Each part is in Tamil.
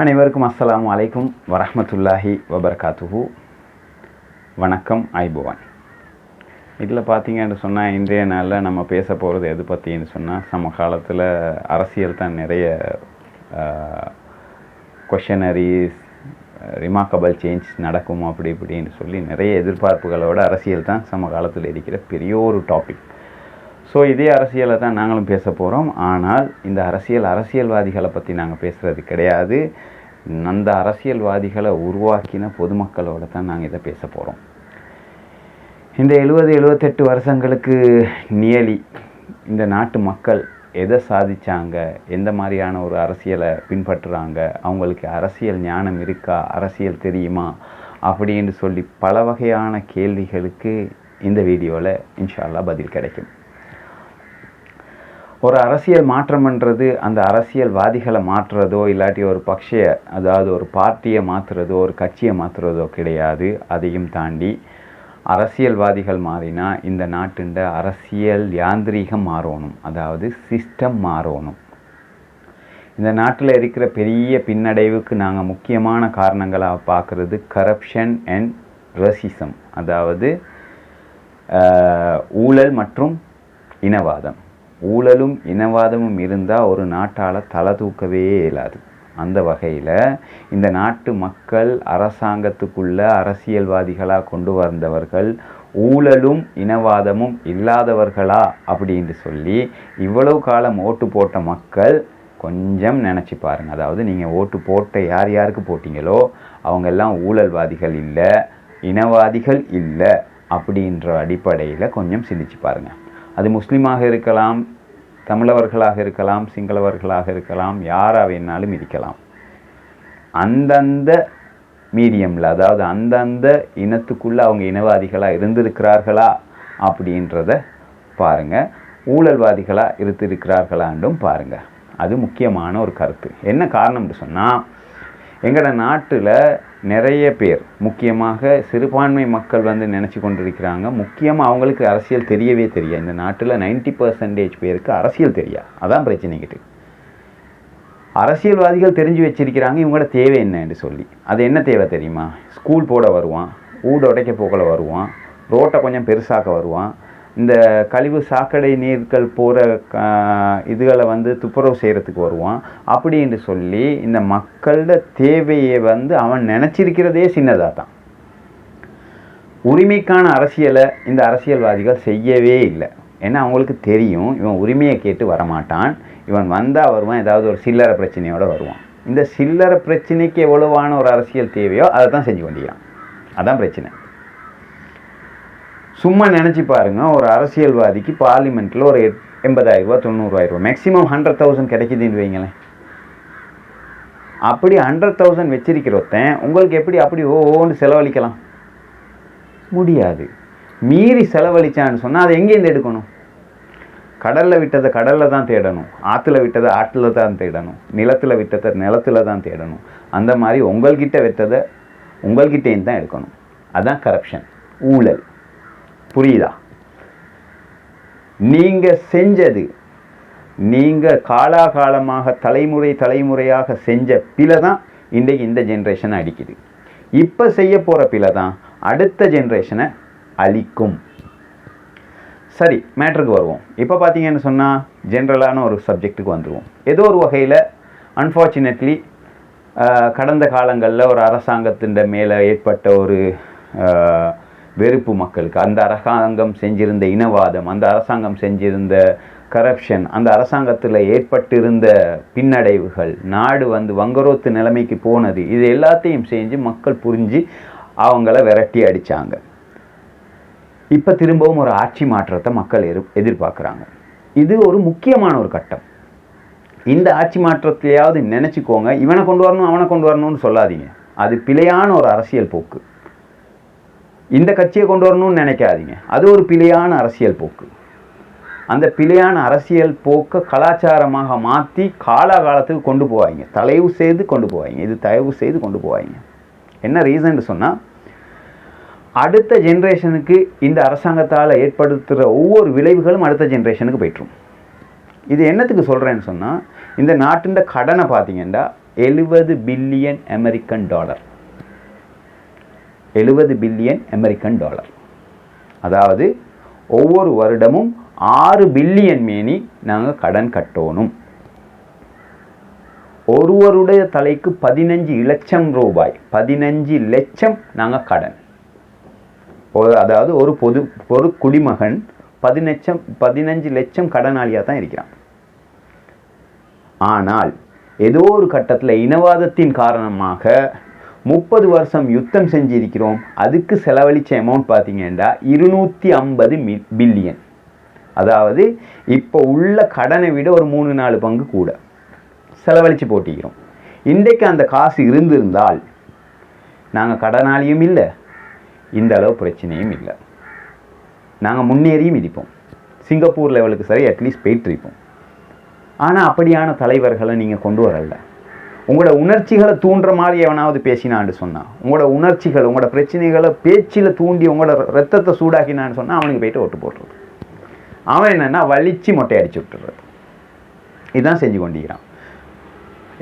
அனைவருக்கும் அஸ்லாம் அலைக்கும் வரமத்துல்லாஹி வபர்காத்துஹு. வணக்கம் ஐபவான். இதில் பார்த்தீங்கன்னு சொன்னால் இன்றைய நாளில் நம்ம பேச போகிறது எது பற்றின்னு சொன்னால் சமகாலத்தில் அரசியல் தான் நிறைய கொஷனரிஸ் ரிமார்க்கபிள் சேஞ்ச் நடக்கும் அப்படி இப்படின்னு சொல்லி நிறைய எதிர்பார்ப்புகளோட அரசியல் தான் சமகாலத்தில் இருக்கிற பெரிய ஒரு டாபிக் ஸோ இதே அரசியலை தான் நாங்களும் பேச போகிறோம் ஆனால் இந்த அரசியல் அரசியல்வாதிகளை பற்றி நாங்கள் பேசுகிறது கிடையாது. அந்த அரசியல்வாதிகளை உருவாக்கின பொதுமக்களோட தான் நாங்கள் இதை பேச போகிறோம் இந்த எழுபது எழுபத்தெட்டு வருஷங்களுக்கு நியலி இந்த நாட்டு மக்கள் எதை சாதிச்சாங்க? எந்த மாதிரியான ஒரு அரசியலை பின்பற்றுறாங்க? அவங்களுக்கு அரசியல் ஞானம் இருக்கா? அரசியல் தெரியுமா? அப்படின்னு சொல்லி பல வகையான கேள்விகளுக்கு இந்த வீடியோவில் இன்ஷா அல்லாஹ் பதில் கிடைக்கும். ஒரு அரசியல் மாற்றம்ன்றது அந்த அரசியல்வாதிகளை மாற்றுறதோ இல்லாட்டி ஒரு பக்ஷைய அதாவது ஒரு பார்ட்டியை மாற்றுறதோ ஒரு கட்சியை மாற்றுறதோ கிடையாது. அதையும் தாண்டி அரசியல்வாதிகள் மாறினா இந்த நாட்டுண்ட அரசியல் யாந்திரீகம் மாறணும். அதாவது சிஸ்டம் மாறணும். இந்த நாட்டில் இருக்கிற பெரிய பின்னடைவுக்கு நாங்கள் முக்கியமான காரணங்களாக பார்க்குறது கரப்ஷன் அண்ட் ரசிசம் அதாவது ஊழல் மற்றும் இனவாதம். ஊழலும் இனவாதமும் இருந்தால் ஒரு நாட்டால் தலை தூக்கவே இயலாது. அந்த வகையில் இந்த நாட்டு மக்கள் அரசாங்கத்துக்குள்ள அரசியல்வாதிகளாக கொண்டு வந்தவர்கள் ஊழலும் இனவாதமும் இல்லாதவர்களா அப்படின்னு சொல்லி இவ்வளவு காலம் ஓட்டு போட்ட மக்கள் கொஞ்சம் நினச்சி பாருங்கள் அதாவது நீங்கள் ஓட்டு போட்ட யார் யாருக்கு போட்டிங்களோ அவங்க எல்லாம் ஊழல்வாதிகள் இல்லை இனவாதிகள் இல்லை அப்படின்ற அடிப்படையில் கொஞ்சம் சிந்திச்சு பாருங்கள் அது முஸ்லீமாக இருக்கலாம் தமிழவர்களாக இருக்கலாம் சிங்களவர்களாக இருக்கலாம் யாராக வேணாலும் இருக்கலாம். அந்தந்த மீடியமில் அதாவது அந்தந்த இனத்துக்குள்ளே அவங்க இனவாதிகளாக இருந்திருக்கிறார்களா அப்படின்றத பாருங்கள் ஊழல்வாதிகளாக இருந்திருக்கிறார்களாண்டும் பாருங்கள் அது முக்கியமான ஒரு கருத்து. என்ன காரணம்னு சொன்னால் எங்களோட நாட்டில் நிறைய பேர் முக்கியமாக சிறுபான்மை மக்கள் வந்து நினச்சி கொண்டிருக்கிறாங்க. முக்கியமாக அவங்களுக்கு அரசியல் தெரியவே தெரியாது. இந்த நாட்டில் 90% பர்சன்டேஜ் பேருக்கு அரசியல் தெரியாது. அதான் பிரச்சனைக்கிட்டு அரசியல்வாதிகள் தெரிஞ்சு வச்சிருக்கிறாங்க இவங்களோட தேவை என்னன்னு சொல்லி. அது என்ன தேவை தெரியுமா? ஸ்கூல் போட வருவான் ஊடு உடைக்க போகல வருவான் ரோட்டை கொஞ்சம் பெருசாக்க வருவான் இந்த கழிவு சாக்கடை நீர்கள் போகிற இதுகளை வந்து துப்புரவு செய்கிறதுக்கு வருவான். அப்படின்னு சொல்லி இந்த மக்களோட தேவையை வந்து அவன் நினச்சிருக்கிறதே சின்னதாக தான். உரிமைக்கான அரசியலை இந்த அரசியல்வாதிகள் செய்யவே இல்லை. ஏன்னா அவங்களுக்கு தெரியும் இவன் உரிமையை கேட்டு வரமாட்டான். இவன் வந்தால் வருவான் ஏதாவது ஒரு சில்லறை பிரச்சனையோட வருவான். இந்த சில்லறை பிரச்சனைக்கு எவ்வளவான ஒரு அரசியல் தேவையோ அதை தான் செஞ்சு கொண்டிருக்கான் அதான் பிரச்சனை. சும்மா நினச்சி பாருங்கள் ஒரு அரசியல்வாதிக்கு பார்லிமெண்ட்டில் ஒரு எட்- எண்பதாயிரம் ரூபா தொண்ணூறுவாயிரம் ரூபா மேக்ஸிமம் ஹண்ட்ரட் தௌசண்ட் கிடைக்குதுன்னு வைங்களேன். அப்படி ஹண்ட்ரட் தௌசண்ட் வச்சிருக்கிறோத்தன் உங்களுக்கு எப்படி அப்படி ஓன்னு செலவழிக்கலாம்? முடியாது. மீறி செலவழிச்சான்னு சொன்னால் அதை எங்கேருந்து எடுக்கணும்? கடலில் விட்டதை கடலில் தான் தேடணும். ஆற்றுல விட்டதை ஆற்றுல தான் தேடணும். நிலத்தில் விட்டதை நிலத்தில் தான் தேடணும். அந்த மாதிரி உங்கள்கிட்ட விட்டதை உங்கள்கிட்டேருந்து தான் எடுக்கணும். அதுதான் கரப்ஷன் ஊழல். புரியுதா? நீங்கள் செஞ்சது நீங்கள் காலாகாலமாக தலைமுறை தலைமுறையாக செஞ்ச பிழை தான் இன்றைக்கு இந்த ஜென்ரேஷனை அடிக்குது. இப்போ செய்ய போகிற பிழை தான் அடுத்த ஜென்ரேஷனை அழிக்கும். சரி மேட்ருக்கு வருவோம். இப்போ பார்த்தீங்கன்னு சொன்னால் ஜென்ரலான ஒரு சப்ஜெக்ட்டுக்கு வந்துடுவோம் ஏதோ ஒரு வகையில் அன்ஃபார்ச்சுனேட்லி கடந்த காலங்களில் ஒரு அரசாங்கத்தின் மேலே ஏற்பட்ட ஒரு வெறுப்பு மக்களுக்கு. அந்த அரசாங்கம் செஞ்சிருந்த இனவாதம் அந்த அரசாங்கம் செஞ்சிருந்த கரப்ஷன் அந்த அரசாங்கத்தில் ஏற்பட்டிருந்த பின்னடைவுகள் நாடு வந்து வங்கரோத்து நிலைமைக்கு போனது இது எல்லாத்தையும் செஞ்சு மக்கள் புரிஞ்சு அவங்கள விரட்டி அடித்தாங்க இப்போ திரும்பவும் ஒரு ஆட்சி மாற்றத்தை மக்கள் எதிர் எதிர்பார்க்குறாங்க. இது ஒரு முக்கியமான ஒரு கட்டம். இந்த ஆட்சி மாற்றத்தையாவது நினச்சிக்கோங்க. இவனை கொண்டு வரணும் அவனை கொண்டு வரணும்னு சொல்லாதீங்க. அது பிழையான ஒரு அரசியல் போக்கு. இந்த கட்சியை கொண்டு வரணும்னு நினைக்காதீங்க. அது ஒரு பிழையான அரசியல் போக்கு. அந்த பிழையான அரசியல் போக்கை கலாச்சாரமாக மாற்றி காலாகாலத்துக்கு கொண்டு போவாங்க தயவு செய்து கொண்டு போவாங்க இது தயவு செய்து கொண்டு போவாங்க என்ன ரீசன் சொன்னால் அடுத்த ஜென்ரேஷனுக்கு இந்த அரசாங்கத்தால் ஏற்படுத்துகிற ஒவ்வொரு விளைவுகளும் அடுத்த ஜென்ரேஷனுக்கு போயிட்டுரும். இது என்னத்துக்கு சொல்கிறேன்னு சொன்னால் இந்த நாட்டின் கடனை பார்த்தீங்கன்னா எழுபது பில்லியன் அமெரிக்கன் டாலர் எழுபது பில்லியன் அமெரிக்கன் டாலர். அதாவது ஒவ்வொரு வருடமும் ஆறு பில்லியன் மேனி நாங்கள் கடன் கட்டணும். ஒருவருடைய தலைக்கு பதினஞ்சு லட்சம் ரூபாய் பதினஞ்சு லட்சம் நாங்கள் கடன். அதாவது ஒரு பொது ஒரு குடிமகன் பதினச்சம் பதினஞ்சு லட்சம் கடனாளியாக தான் இருக்கிறான். ஆனால் ஏதோ ஒரு கட்டத்தில் இனவாதத்தின் காரணமாக முப்பது வருஷம் யுத்தம் செஞ்சிருக்கிறோம். அதுக்கு செலவழித்த அமௌண்ட் பார்த்தீங்கன்னா இருநூற்றி ஐம்பது மி பில்லியன் அதாவது இப்போ உள்ள கடனை விட ஒரு மூணு நாலு பங்கு கூட செலவழித்து போட்டிக்கிறோம். இன்றைக்கு அந்த காசு இருந்திருந்தால் நாங்கள் கடனாளியும் இல்லை இந்த அளவு பிரச்சனையும் இல்லை. நாங்கள் முன்னேறியும் இருப்போம். சிங்கப்பூர் லெவலுக்கு சரி அட்லீஸ்ட் போயிட்டு இருப்போம். ஆனால் அப்படியான தலைவர்களை நீங்கள் கொண்டு வரல. உங்களோட உணர்ச்சிகளை தூண்டுற மாதிரி எவனாவது பேசினான்னு சொன்னான் உங்களோட உணர்ச்சிகள் உங்களோட பிரச்சனைகளை பேச்சில் தூண்டி உங்களோட ரத்தத்தை சூடாக்கினான்னு சொன்னால் அவனுக்கு போயிட்டு ஓட்டு போட்டுறது அவன் என்னென்னா வலிச்சு மொட்டை அடிச்சு விட்டுறது. இதுதான் செஞ்சு கொண்டிருக்கிறான்.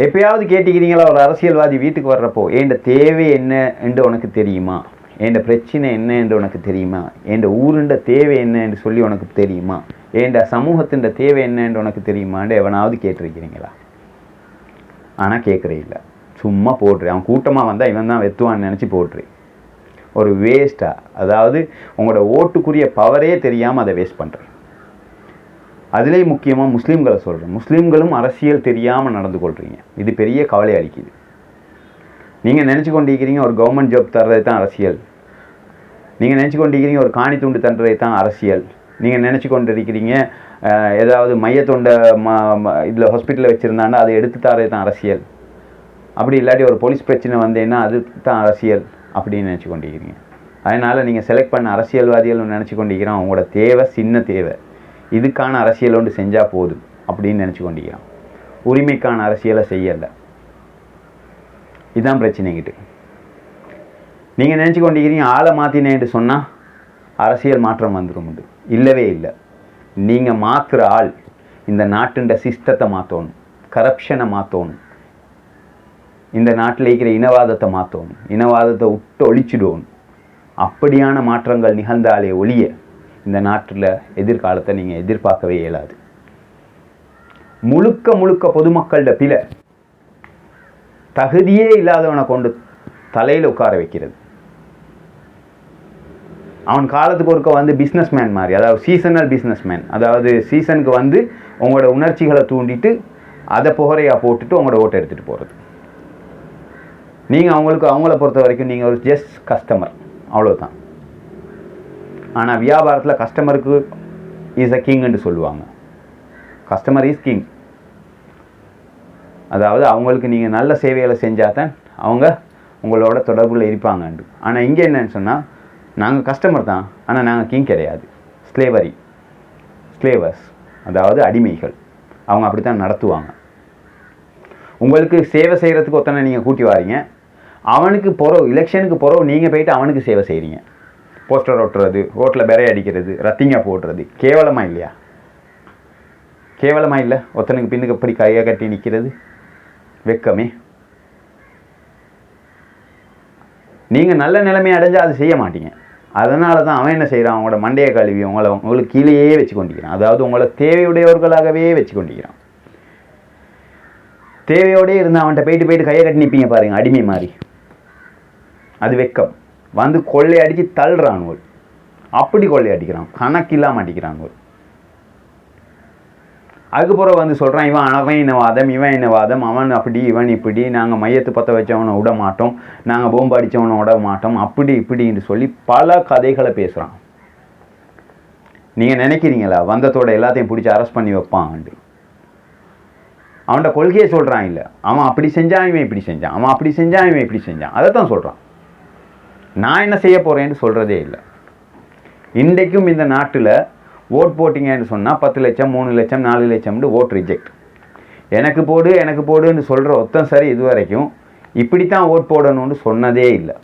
எப்பயாவது கேட்டுக்கிறீங்களா ஒரு அரசியல்வாதி வீட்டுக்கு வர்றப்போ என்ட தேவை என்ன என்று உனக்கு தெரியுமா? என்ட பிரச்சனை என்ன என்று உனக்கு தெரியுமா? என்ட ஊருண்ட தேவை என்ன என்று சொல்லி உனக்கு தெரியுமா? என் சமூகத்தின் தேவை என்ன என்று உனக்கு தெரியுமான்னு எவனாவது கேட்டிருக்கிறீங்களா? ஆனால் கேட்குறே இல்லை. சும்மா போட்டுரு அவன் கூட்டமாக வந்தால் இவன் தான் வெத்துவான்னு நினச்சி போட்டுரு ஒரு வேஸ்ட்டாக அதாவது உங்களோட ஓட்டுக்குரிய பவரே தெரியாமல் அதை வேஸ்ட் பண்ணுறேன் அதிலே முக்கியமாக முஸ்லீம்களை சொல்கிறேன் முஸ்லீம்களும் அரசியல் தெரியாமல் நடந்து கொள்கிறீங்க இது பெரிய கவலை அளிக்குது. நீங்கள் நினச்சி கொண்டிருக்கிறீங்க ஒரு கவர்மெண்ட் ஜாப் தர்றது தான் அரசியல். நீங்கள் நினச்சி கொண்டிருக்கிறீங்க ஒரு காணி துண்டு தண்டுறது தான் அரசியல். நீங்கள் நினச்சி கொண்டு இருக்கிறீங்க ஏதாவது மையத்தொண்டை ம இதில் ஹாஸ்பிட்டலில் வச்சுருந்தான்னா அதை எடுத்து தரது தான் அரசியல். அப்படி இல்லாட்டி ஒரு போலீஸ் பிரச்சனை வந்தேன்னா அது தான் அரசியல் அப்படின்னு நினச்சி கொண்டிருக்கிறீங்க அதனால் நீங்கள் செலக்ட் பண்ண அரசியல்வாதிகள் நினச்சி கொண்டிருக்கிறோம் உங்களோட தேவை சின்ன தேவை. இதுக்கான அரசியல் ஒன்று செஞ்சால் போதும் அப்படின்னு நினச்சி கொண்டிருக்கிறோம் உரிமைக்கான அரசியலை செய்யலை. இதுதான் பிரச்சனைகிட்டு நீங்கள் நினச்சி கொண்டிருக்கிறீங்க ஆளை மாற்றினேன்ட்டு சொன்னால் அரசியல் மாற்றம் வந்துடும் உண்டு இல்லவே இல்லை. நீங்கள் மாற்றுற ஆள் இந்த நாட்டுண்ட சிஸ்டத்தை மாற்றணும் கரப்ஷனை மாற்றணும் இந்த நாட்டில் இருக்கிற இனவாதத்தை மாற்றணும் இனவாதத்தை விட்டு ஒழிச்சிடுவோம். அப்படியான மாற்றங்கள் நிகழ்ந்தாலே ஒழிய இந்த நாட்டில் எதிர்காலத்தை நீங்கள் எதிர்பார்க்கவே இயலாது. முழுக்க முழுக்க பொதுமக்களோட பில தகுதியே இல்லாதவனை கொண்டு தலையில் உட்கார வைக்கிறது. அவன் காலத்துக்கு ஒருக்க வந்து பிஸ்னஸ்மேன் மாதிரி அதாவது சீசனல் பிஸ்னஸ்மேன் அதாவது சீசனுக்கு வந்து உங்களோட உணர்ச்சிகளை தூண்டிட்டு அதை புகழையா போட்டுட்டு உங்களோட ஓட்டை எடுத்துகிட்டு போகிறது நீங்கள் அவங்களுக்கு அவங்கள பொறுத்த வரைக்கும் நீங்கள் ஒரு ஜஸ்ட் கஸ்டமர் அவ்வளோதான் ஆனால் வியாபாரத்தில் கஸ்டமருக்கு இஸ் அ கிங்னு சொல்லுவாங்க. கஸ்டமர் இஸ் கிங் அதாவது அவங்களுக்கு நீங்கள் நல்ல சேவைகளை செஞ்சால் தான் அவங்க உங்களோட தொடர்பில் இருப்பாங்கண்டு. ஆனால் இங்கே என்னன்னு சொன்னால் நாங்கள் கஸ்டமர் தான். ஆனால் நாங்கள் கிங் கிடையாது. ஸ்லேவரி ஸ்லேவர்ஸ் அதாவது அடிமைகள். அவங்க அப்படி தான் நடத்துவாங்க. உங்களுக்கு சேவை செய்கிறதுக்கு ஒத்தனை நீங்கள் கூட்டி வாரீங்க. அவனுக்கு பொறவு எலெக்ஷனுக்கு பொறவு நீங்கள் போயிட்டு அவனுக்கு சேவை செய்கிறீங்க போஸ்டர் ஒட்டுறது ரோட்டில் பெறை அடிக்கிறது ரத்திங்க போடுறது. கேவலமாக இல்லையா? கேவலமாக இல்லை? ஒருத்தனுக்கு பின்னுக்கு எப்படி கையை கட்டி நிற்கிறது வெக்கமே. நீங்கள் நல்ல நிலைமை அடைஞ்சால் அது செய்ய மாட்டீங்க. அதனால தான் அவன் என்ன செய்கிறான் அவங்களோட மண்டையை கழுவி உங்களை உங்களுக்கு கீழேயே வச்சு கொண்டிருக்கிறான் அதாவது உங்களை தேவையுடையவர்களாகவே வச்சு கொண்டிருக்கிறான் தேவையோடயே இருந்து அவன்கிட்ட போயிட்டு போயிட்டு கையை கட்டி நிற்பீங்க பாருங்க அடிமை மாதிரி. அது வெக்கம். வந்து கொள்ளை அடித்து தள்ளுறானுவல் அப்படி கொள்ளை அடிக்கிறான். கணக்கு இல்லாமல் அடிக்கிறானுவல் அதுக்கப்புறம் வந்து சொல்கிறான் இவன் அவன் இனவாதம் இவன் இனவாதம் அவன் அப்படி இவன் இப்படி நாங்கள் மையத்தை பற்ற வச்சவனை விட மாட்டோம் நாங்கள் போம்பு அடித்தவனை விட மாட்டோம் அப்படி இப்படின்னு சொல்லி பல கதைகளை பேசுகிறான் நீங்கள் நினைக்கிறீங்களா வந்தத்தோட எல்லாத்தையும் பிடிச்சி அரெஸ்ட் பண்ணி வைப்பான்ட்டு அவன்கிட்ட கொள்கையை சொல்கிறான் இல்லை அவன் அப்படி செஞ்சான் இவன் இப்படி செஞ்சான் அவன் அப்படி செஞ்சான் இவன் இப்படி செஞ்சான். அதை தான் சொல்கிறான் நான் என்ன செய்ய போகிறேன்னு சொல்கிறதே இல்லை. இன்றைக்கும் இந்த நாட்டில் ஓட் போட்டிங்கன்னு சொன்னால் பத்து லட்சம் மூணு லட்சம் நாலு லட்சம்னு ஓட் ரிஜெக்ட் எனக்கு போடு எனக்கு போடுன்னு சொல்கிற ஒத்தம் சரி இது வரைக்கும் இப்படித்தான் ஓட் போடணும்னு சொன்னதே இல்லை.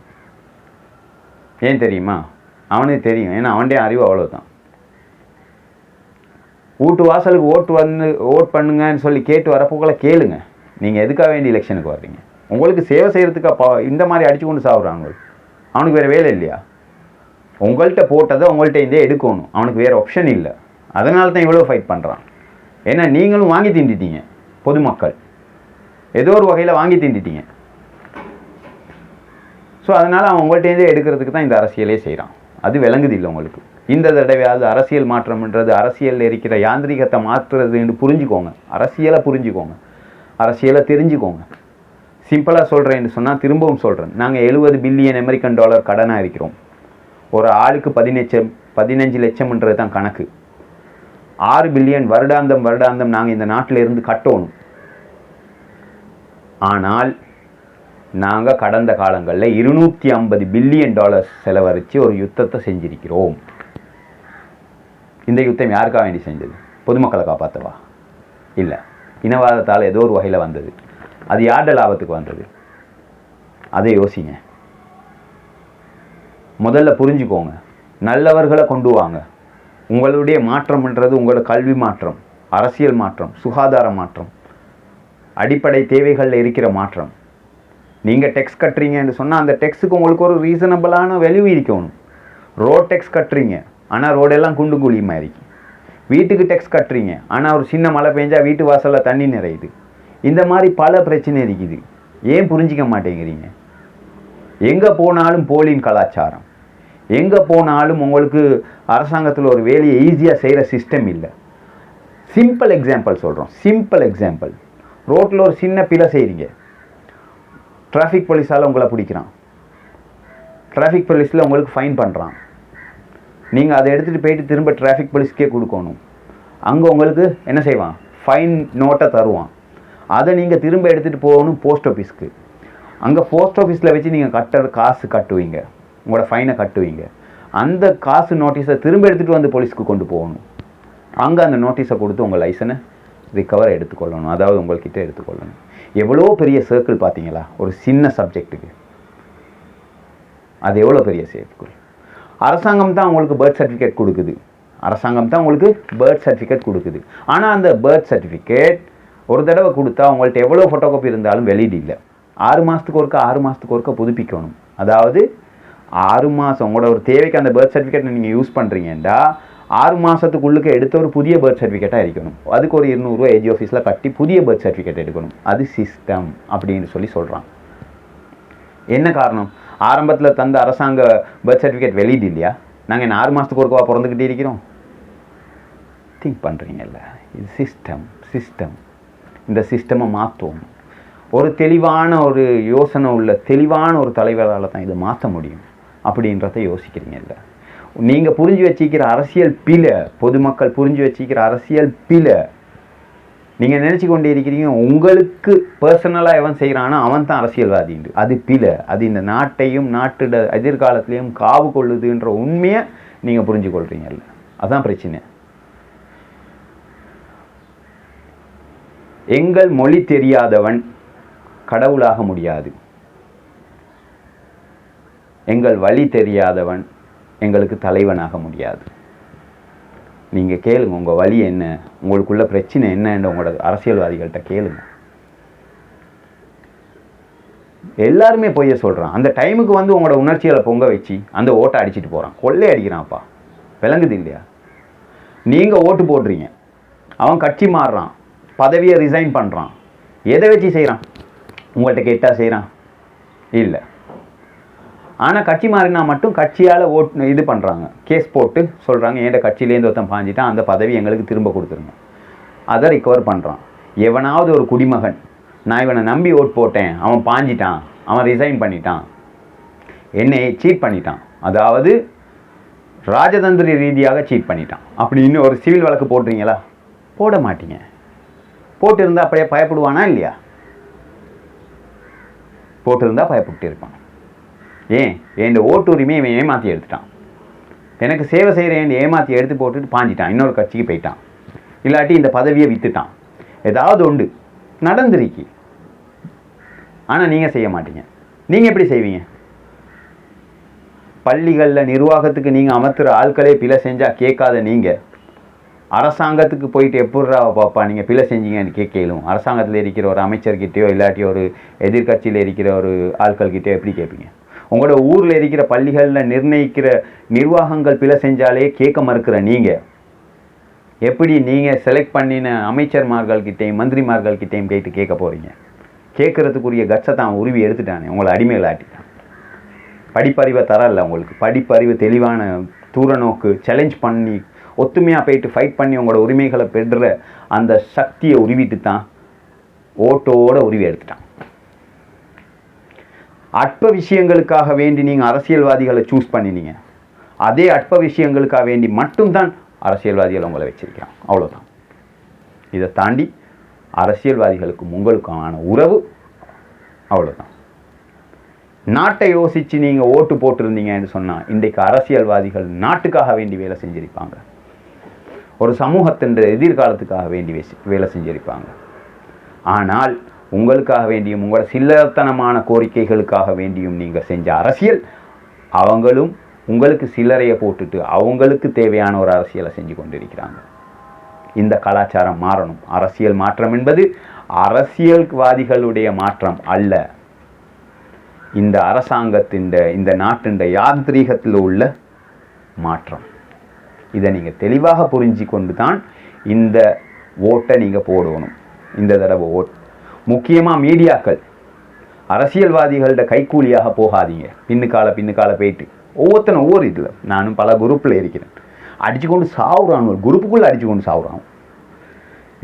ஏன் தெரியுமா? அவனுக்கு தெரியும். ஏன்னா அவன்டே அறிவு அவ்வளோதான் வீட்டு வாசலுக்கு ஓட்டு வந்து ஓட் பண்ணுங்கன்னு சொல்லி கேட்டு வரப்போக்கில் கேளுங்க. நீங்கள் எதுக்காக வேண்டிய எலெக்ஷனுக்கு வர்றீங்க? உங்களுக்கு சேவை செய்கிறதுக்கு அப்போ இந்த மாதிரி அடிச்சு கொண்டு சாப்பிட்றாங்க அவனுக்கு வேறு வேலை இல்லையா? உங்கள்கிட்ட போட்டதை உங்கள்கிட்ட இருந்தே எடுக்கணும். அவனுக்கு வேறு ஆப்ஷன் இல்லை. அதனால தான் இவ்வளோ ஃபைட் பண்ணுறான் ஏன்னா நீங்களும் வாங்கி திண்டிட்டீங்க பொதுமக்கள். ஏதோ ஒரு வகையில் வாங்கி திண்டிட்டீங்க ஸோ அதனால் அவன் உங்கள்கிட்டேருந்தே எடுக்கிறதுக்கு தான் இந்த அரசியலே செய்கிறான் அது விளங்குது இல்லை உங்களுக்கு. இந்த தடவையாவது அரசியல் மாற்றம்ன்றது அரசியலில் இருக்கிற யாந்திரிகத்தை மாற்றுறதுன்னு புரிஞ்சுக்கோங்க. அரசியலை புரிஞ்சுக்கோங்க. அரசியலை தெரிஞ்சுக்கோங்க. சிம்பிளாக சொல்கிறேன்னு சொன்னால் திரும்பவும் சொல்கிறேன் நாங்கள் எழுபது பில்லியன் அமெரிக்கன் டாலர் கடனாக இருக்கிறோம். ஒரு ஆளுக்கு பதினெச்சம் பதினஞ்சு லட்சம்ன்றது தான் கணக்கு. ஆறு பில்லியன் வருடாந்தம் வருடாந்தம் நாங்கள் இந்த நாட்டில் இருந்து கட்டணும். ஆனால் நாங்கள் கடந்த காலங்களில் இருநூற்றி ஐம்பது பில்லியன் டாலர்ஸ் செலவழித்து ஒரு யுத்தத்தை செஞ்சிருக்கிறோம். இந்த யுத்தம் யாருக்காக வேண்டி செஞ்சது? பொதுமக்களை காப்பாற்றவா இல்லை. இனவாதத்தால் ஏதோ ஒரு வகையில் வந்தது. அது யார்ட லாபத்துக்கு வந்தது? அதை யோசிங்க. முதல்ல புரிஞ்சுக்கோங்க. நல்லவர்களை கொண்டு வாங்க. உங்களுடைய மாற்றம்ன்றது உங்களோட கல்வி மாற்றம் அரசியல் மாற்றம் சுகாதார மாற்றம் அடிப்படை தேவைகளில் இருக்கிற மாற்றம். நீங்கள் டெக்ஸ் கட்டுறீங்கன்னு சொன்னால் அந்த டெக்ஸுக்கு உங்களுக்கு ஒரு ரீசனபிளான வேல்யூ இருக்கணும். ரோட் டெக்ஸ் கட்டுறீங்க ஆனால் ரோடெல்லாம் குண்டு குழியுமா இருக்கு வீட்டுக்கு டெக்ஸ் கட்டுறீங்க ஆனால் ஒரு சின்ன மழை பெஞ்சால் வீட்டு வாசலில் தண்ணி நிறையுது. இந்த மாதிரி பல பிரச்சனை இருக்குது. ஏன் புரிஞ்சிக்க மாட்டேங்கிறீங்க? எங்கே போனாலும் போலியின் கலாச்சாரம். எங்கே போனாலும் உங்களுக்கு அரசாங்கத்தில் ஒரு வேலையை ஈஸியாக செய்கிற சிஸ்டம் இல்லை. சிம்பிள் எக்ஸாம்பிள் சொல்கிறோம் சிம்பிள் எக்ஸாம்பிள் ரோட்டில் ஒரு சின்ன பிழை செய்கிறீங்க டிராஃபிக் போலீஸால் உங்களை பிடிக்கிறான். டிராஃபிக் போலீஸில் உங்களுக்கு ஃபைன் பண்ணுறான் நீங்கள் அதை எடுத்துகிட்டு போயிட்டு திரும்ப டிராஃபிக் போலீஸ்க்கே கொடுக்கணும். அங்கே உங்களுக்கு என்ன செய்வான்? ஃபைன் நோட்டை தருவான். அதை நீங்கள் திரும்ப எடுத்துகிட்டு போகணும் போஸ்ட் ஆஃபீஸ்க்கு அங்கே போஸ்ட் ஆஃபீஸில் வச்சு நீங்கள் கட்டுற காசு கட்டுவீங்க. உங்களோட ஃபைனை கட்டுவீங்க. அந்த காசு நோட்டீஸை திரும்ப எடுத்துகிட்டு வந்து போலீஸ்க்கு கொண்டு போகணும். அங்கே அந்த நோட்டீஸை கொடுத்து உங்கள் லைசனை ரிகவர் எடுத்துக்கொள்ளணும். அதாவது உங்கள்கிட்ட எடுத்துக்கொள்ளணும். எவ்வளோ பெரிய சர்க்கிள் பார்த்தீங்களா? ஒரு சின்ன சப்ஜெக்ட்டுக்கு அது எவ்வளோ பெரிய சர்க்கிள் அரசாங்கம் தான் உங்களுக்கு பர்த் சர்டிஃபிகேட் கொடுக்குது. அரசாங்கம் தான் உங்களுக்கு பர்த் சர்டிஃபிகேட் கொடுக்குது. ஆனால் அந்த பர்த் சர்டிஃபிகேட் ஒரு தடவை கொடுத்தா உங்கள்கிட்ட எவ்வளோ ஃபோட்டோ காப்பி இருந்தாலும் வெளியீடு இல்லை. ஆறு மாதத்துக்கு ஒருக்கா ஆறு மாதத்துக்கு ஒருக்கா புதுப்பிக்கணும். அதாவது ஆறு மாதம் உங்களோட ஒரு தேவைக்கு அந்த பர்த் சர்டிஃபிகேட்டை நீங்கள் யூஸ் பண்ணுறீங்கன்றா ஆறு மாதத்துக்குள்ளுக்கு எடுத்த ஒரு புதிய பர்த் சர்டிஃபிகேட்டாக இருக்கணும் அதுக்கு ஒரு இருநூறுவா ஏஜி ஆஃபீஸில் கட்டி புதிய பர்த் சர்டிஃபிகேட் எடுக்கணும். அது சிஸ்டம் அப்படின்னு சொல்லி சொல்கிறான் என்ன காரணம்? ஆரம்பத்தில் தந்த அரசாங்க பர்த் சர்டிஃபிகேட் வெளியீடு இல்லையா? நாங்கள் என்ன ஆறு மாதத்துக்கு ஒருக்கவா பிறந்துக்கிட்டே இருக்கிறோம்? திங்க் பண்ணுறீங்கல்ல இது சிஸ்டம் சிஸ்டம் இந்த சிஸ்டமை மாற்றுவோம் ஒரு தெளிவான ஒரு யோசனை உள்ள தெளிவான ஒரு தலைவரால் தான் இதை மாற்ற முடியும் அப்படின்றத யோசிக்கிறீங்கல்ல நீங்கள் புரிஞ்சு வச்சிக்கிற அரசியல் பில பொதுமக்கள் புரிஞ்சு வச்சிக்கிற அரசியல் பில நீங்கள் நினச்சி கொண்டே இருக்கிறீங்க உங்களுக்கு பர்சனலாக எவன் செய்கிறானோ அவன் தான் அரசியல்வாதிண்டு அது பில அது இந்த நாட்டையும் நாட்டோட எதிர்காலத்திலையும் காவு கொள்ளுதுன்ற உண்மையை நீங்கள் புரிஞ்சு கொள்றீங்கல்ல அதான் பிரச்சனை. எங்கள் மொழி தெரியாதவன் கடவுளாக முடியாது. எங்கள் வழி தெரியாதவன் எங்களுக்கு தலைவனாக முடியாது. நீங்கள் கேளுங்க உங்கள் வழி என்ன? உங்களுக்குள்ள பிரச்சனை என்னன்னு உங்களோட அரசியல்வாதிகள்கிட்ட கேளுங்க. எல்லாருமே பொய்ய சொல்கிறான் அந்த டைமுக்கு வந்து உங்களோட உணர்ச்சிகளை பொங்க வச்சு அந்த ஓட்டை அடிச்சிட்டு போகிறான் கொள்ளை அடிக்கிறான்ப்பா. விளங்குது இல்லையா? நீங்கள் ஓட்டு போடுறீங்க. அவன் கட்சி மாறுறான். பதவியை ரிசைன் பண்ணுறான் எதை வச்சு செய்கிறான் உங்கள்கிட்ட கேட்டால் செய்கிறான் இல்லை. ஆனால் கட்சி மாறினா மட்டும் கட்சியால் ஓட் இது பண்ணுறாங்க கேஸ் போட்டு சொல்கிறாங்க என்கிட்ட கட்சியிலேருந்து ஒருத்தன் பாஞ்சிட்டான் அந்த பதவி எங்களுக்கு திரும்ப கொடுத்துருங்க. அதை ரிகவர் பண்ணுறான் எவனாவது ஒரு குடிமகன் நான் இவனை நம்பி ஓட் போட்டேன் அவன் பாஞ்சிட்டான் அவன் ரிசைன் பண்ணிட்டான் என்னை சீட் பண்ணிட்டான். அதாவது ராஜதந்திர ரீதியாக சீட் பண்ணிட்டான். இன்னும் ஒரு சிவில் வழக்கு போடுறீங்களா? போட மாட்டீங்க. போட்டிருந்தா அப்படியே பயப்படுவானா இல்லையா? போட்டிருந்தா பயப்பட்டு இருப்பான் ஏன்? என் ஓட்டு உரிமையை இவன் ஏமாற்றி எடுத்துட்டான். எனக்கு சேவை செய்கிறேன் ஏமாற்றி எடுத்து போட்டுட்டு பாஞ்சிட்டான். இன்னொரு கட்சிக்கு போயிட்டான். இல்லாட்டி இந்த பதவியை விற்றுட்டான் ஏதாவது உண்டு நடந்துருக்கி. ஆனால் நீங்கள் செய்ய மாட்டீங்க. நீங்கள் எப்படி செய்வீங்க? பள்ளிகளில் நிர்வாகத்துக்கு நீங்கள் அமர்த்துற ஆட்களே பிழை செஞ்சால் கேட்காத நீங்கள் அரசாங்கத்துக்கு போயிட்டு எப்பட்றா பாப்பா நீங்கள் பிழை செஞ்சீங்கன்னு கேட்கலும் அரசாங்கத்தில் இருக்கிற ஒரு அமைச்சர்கிட்டயோ இல்லாட்டி ஒரு எதிர்க்கட்சியில் இருக்கிற ஒரு ஆட்கள்கிட்டயோ எப்படி கேட்பீங்க உங்களோட ஊரில் இருக்கிற பள்ளிகளில் நிர்ணயிக்கிற நிர்வாகங்கள் பிழை செஞ்சாலே கேட்க மறுக்கிற நீங்கள் எப்படி நீங்கள் செலக்ட் பண்ணின அமைச்சர்மார்கள்கிட்டையும் மந்திரிமார்கள்கிட்டையும் கேட்டு கேட்க போகிறீங்க கேட்குறதுக்குரிய கட்சை தான் உருவி எடுத்துட்டானே உங்களை அடிமையில் ஆட்டிட்டான் படிப்பறிவை தரல உங்களுக்கு. படிப்பறிவு தெளிவான தூர நோக்கு சேலஞ்ச் பண்ணி ஒத்துமையாக போயிட்டு ஃபைட் பண்ணி உங்களோட உரிமைகளை பெறுற அந்த சக்தியை உருவிட்டு தான் ஓட்டோட உருவி எடுத்துட்டான். அற்ப விஷயங்களுக்காக வேண்டி நீங்கள் அரசியல்வாதிகளை சூஸ் பண்ணினீங்க. அதே அற்ப விஷயங்களுக்காக வேண்டி மட்டும்தான் அரசியல்வாதிகள் உங்களை வச்சிருக்கிறான். அவ்வளோதான் இதை தாண்டி அரசியல்வாதிகளுக்கும் உங்களுக்கான உறவு அவ்வளோதான் நாட்டை யோசித்து நீங்கள் ஓட்டு போட்டிருந்தீங்கன்னு சொன்னால் இன்றைக்கு அரசியல்வாதிகள் நாட்டுக்காக வேண்டி வேலை செஞ்சிருப்பாங்க. ஒரு சமூகத்தின் எதிர்காலத்துக்காக வேண்டி வேலை செஞ்சிருப்பாங்க. ஆனால் உங்களுக்காக வேண்டியும் உங்களோட சில்லறத்தனமான கோரிக்கைகளுக்காக வேண்டியும் நீங்கள் செஞ்ச அரசியல் அவங்களும் உங்களுக்கு சில்லறையை போட்டுட்டு அவங்களுக்கு தேவையான ஒரு அரசியலை செஞ்சு கொண்டிருக்கிறாங்க. இந்த கலாச்சாரம் மாறணும். அரசியல் மாற்றம் என்பது அரசியல்வாதிகளுடைய மாற்றம் அல்ல. இந்த அரசாங்கத்தின் இந்த நாட்டின் யாந்திரீகத்தில் உள்ள மாற்றம். இதை நீங்கள் தெளிவாக புரிஞ்சு கொண்டு தான் இந்த ஓட்டை நீங்கள் போடணும். இந்த தடவை ஓட் முக்கியமாக மீடியாக்கள் அரசியல்வாதிகள்கிட்ட கைக்கூலியாக போகாதீங்க. பின்னுக்கால பின்னுக்கால போயிட்டு. ஒவ்வொருத்தனும் ஒவ்வொரு இதில். நானும் பல குரூப்பில் இருக்கிறேன். அடிச்சு கொண்டு சாவுறான் ஒரு குரூப்புக்குள்ளே அடிச்சு கொண்டு சாவுறான்.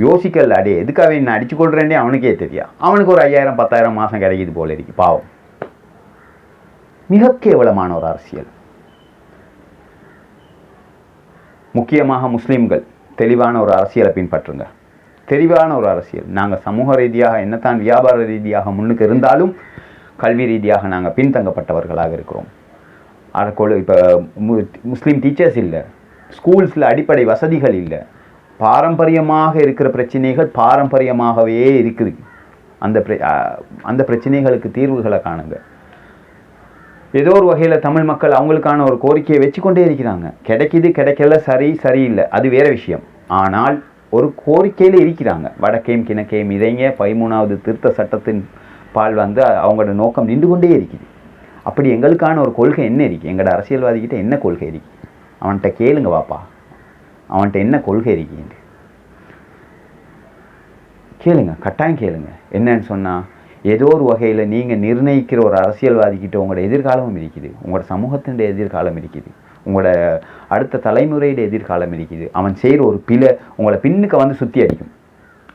யோசிக்கல அடே எதுக்காக நான் அடிச்சு கொள்றேன்னே அவனுக்கே தெரியா. அவனுக்கு ஒரு ஐயாயிரம் பத்தாயிரம் மாதம் கிடைக்குது போல இருக்கு பாவம். மிக கேவலமான ஒரு அரசியல். முக்கியமாக முஸ்லீம்கள் தெளிவான ஒரு அரசியலை பின்பற்றுங்க. தெளிவான ஒரு அரசியல். நாங்கள் சமூக ரீதியாக என்னத்தான் வியாபார ரீதியாக முன்னுக்கு இருந்தாலும் கல்வி ரீதியாக நாங்கள் பின்தங்கப்பட்டவர்களாக இருக்கிறோம். அதற்குள்ள இப்போ முஸ்லீம் டீச்சர்ஸ் இல்லை. ஸ்கூல்ஸில் அடிப்படை வசதிகள் இல்லை. பாரம்பரியமாக இருக்கிற பிரச்சனைகள் பாரம்பரியமாகவே இருக்குது. அந்த பிர- அந்த பிரச்சனைகளுக்கு தீர்வுகளை காணுங்க. ஏதோ ஒரு வகையில் தமிழ் மக்கள் அவங்களுக்கான ஒரு கோரிக்கையை வச்சுக்கொண்டே இருக்கிறாங்க. கிடைக்கிது கிடைக்கல சரி சரியில்லை. அது வேறு விஷயம். ஆனால் ஒரு கோரிக்கையில் இருக்கிறாங்க. வடக்கையும் கிழக்கையும் இதைங்க பதிமூணாவது திருத்த சட்டத்தின் பால் வந்து அவங்களோட நோக்கம் நின்று கொண்டே இருக்குது. அப்படி எங்களுக்கான ஒரு கொள்கை என்ன இருக்குது எங்களோட அரசியல்வாதிகிட்ட என்ன கொள்கை இருக்குது அவன்கிட்ட கேளுங்க வாப்பா அவன்கிட்ட என்ன கொள்கை இருக்குன்னு கேளுங்க கட்டாயம் கேளுங்க. என்னன்னு சொன்னால் ஏதோ ஒரு வகையில் நீங்கள் நிர்ணயிக்கிற ஒரு அரசியல்வாதிக்கிட்ட உங்களோட எதிர்காலமும் இருக்குது. உங்களோட சமூகத்தினுடைய எதிர்காலம் இருக்குது. உங்களோட அடுத்த தலைமுறையுடைய எதிர்காலம் இருக்குது. அவன் செய்கிற ஒரு பிழை உங்களை பின்னுக்கு வந்து சுற்றி அடிக்கும்.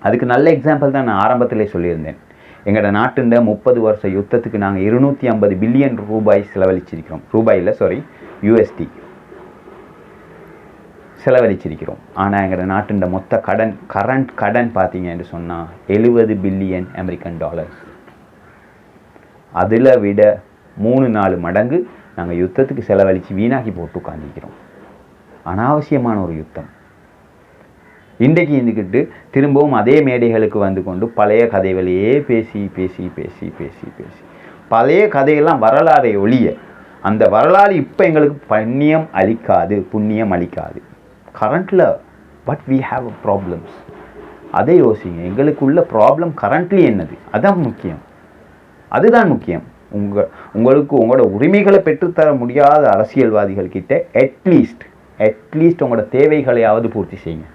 அதுக்கு நல்ல எக்ஸாம்பிள் தான் நான் ஆரம்பத்திலே சொல்லியிருந்தேன். எங்களோட நாட்டுண்ட முப்பது வருஷ யுத்தத்துக்கு நாங்கள் இருநூற்றி ஐம்பது பில்லியன் ரூபாய் செலவழிச்சிருக்கிறோம். ரூபாயில் சாரி யூஎஸ்டி செலவழிச்சிருக்கிறோம். ஆனால் எங்களோட நாட்டுண்ட மொத்த கடன் கரண்ட் கடன் பார்த்தீங்க என்று சொன்னால் எழுபது பில்லியன் அமெரிக்கன் டாலர்ஸ் அதில் விட மூணு நாலு மடங்கு நாங்கள் யுத்தத்துக்கு செலவழித்து வீணாக்கி போட்டு உட்காந்துக்கிறோம் அனாவசியமான ஒரு யுத்தம். இன்றைக்கு இருந்துக்கிட்டு திரும்பவும் அதே மேடைகளுக்கு வந்து கொண்டு பழைய கதைகளையே பேசி பேசி பேசி பேசி பேசி. பழைய கதையெல்லாம் வரலாறை ஒழிய அந்த வரலாறு இப்போ எங்களுக்கு புண்ணியம் அளிக்காது புண்ணியம் அளிக்காது. கரண்ட்டில் பட் வி ஹாவ் ப்ராப்ளம்ஸ் அதை யோசிங்க. எங்களுக்குள்ள ப்ராப்ளம் கரண்ட்லி என்னது? அதான் முக்கியம். அதுதான் முக்கியம். உங்க உங்களுக்கு உங்களோட உரிமைகளை பெற்றுத்தர முடியாத அரசியல்வாதிகள் கிட்ட அட்லீஸ்ட் அட்லீஸ்ட் உங்களோட தேவைகளையாவது பூர்த்தி செய்யுங்க.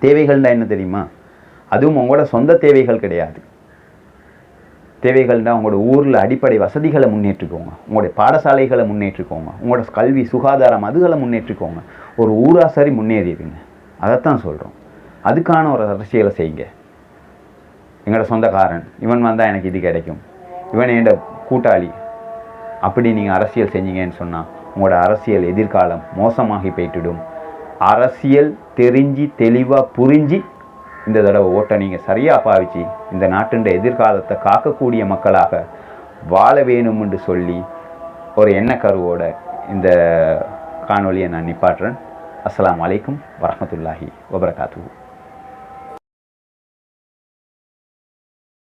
தேவைகள்னா என்ன தெரியுமா? அதுவும் உங்களோட சொந்த தேவைகள் கிடையாது. தேவைகள்னா உங்களோட ஊரில் அடிப்படை வசதிகளை முன்னேற்றிக்கோங்க. உங்களுடைய பாடசாலைகளை முன்னேற்றிக்கோங்க. உங்களோட கல்வி சுகாதாரம் அதுகளை முன்னேற்றிக்கோங்க. ஒரு ஊரா சரி முன்னேறிடுங்க. அதைத்தான் சொல்கிறோம் அதுக்கான ஒரு அரசியலை செய்யுங்க. எங்களோட சொந்தக்காரன் இவன் வந்தால் எனக்கு இது கிடைக்கும். இவன் என் கூட்டாளி. அப்படி நீங்கள் அரசியல் செஞ்சீங்கன்னு சொன்னால் உங்களோட அரசியல் எதிர்காலம் மோசமாகி போயிட்டுடும் அரசியல் தெரிஞ்சு தெளிவாக புரிஞ்சு இந்த தடவை ஓட்டை நீங்கள் சரியாக பாவிச்சு இந்த நாட்டின் எதிர்காலத்தை காக்கக்கூடிய மக்களாக வாழ வேணும் என்று சொல்லி ஒரு எண்ணக்கருவோட இந்த காணொலியை நான் நிப்பாட்டுறேன். அஸ்லாம் அலைக்கும் வரமத்துல்லாஹி வபரகாத்து